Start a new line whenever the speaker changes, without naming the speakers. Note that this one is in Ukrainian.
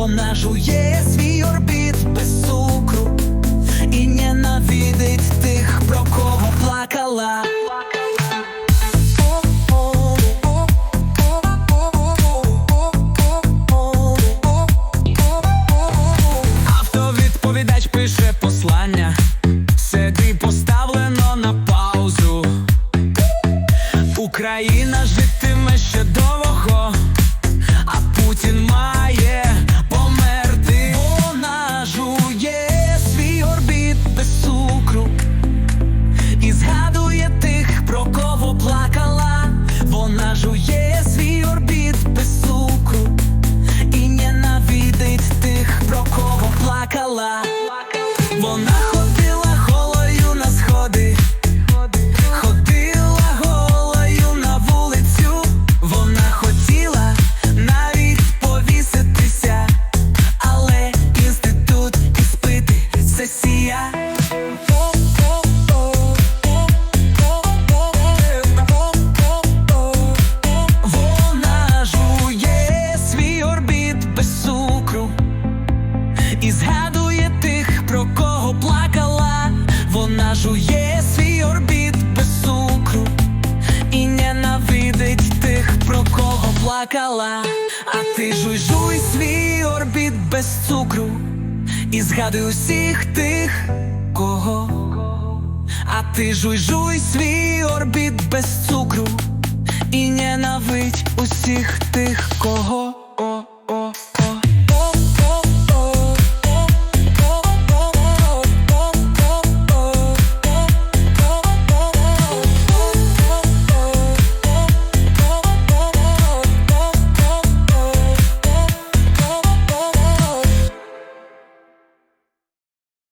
Вона жує свій орбіт без цукру і ненавидить тих, про кого плакала. Автовідповідач пише плакала. Вона ходила голою на сходи, ходила голою на вулицю. Вона хотіла навіть повіситися, але інститут іспити сесія. Вона жує Вона свій орбіт без цукру і ненавидить тих, про кого плакала. А ти жуй, жуй свій орбіт без цукру і згадуй усіх тих, кого. А ти жуй, жуй свій орбіт без цукру і ненавидь усіх тих, кого.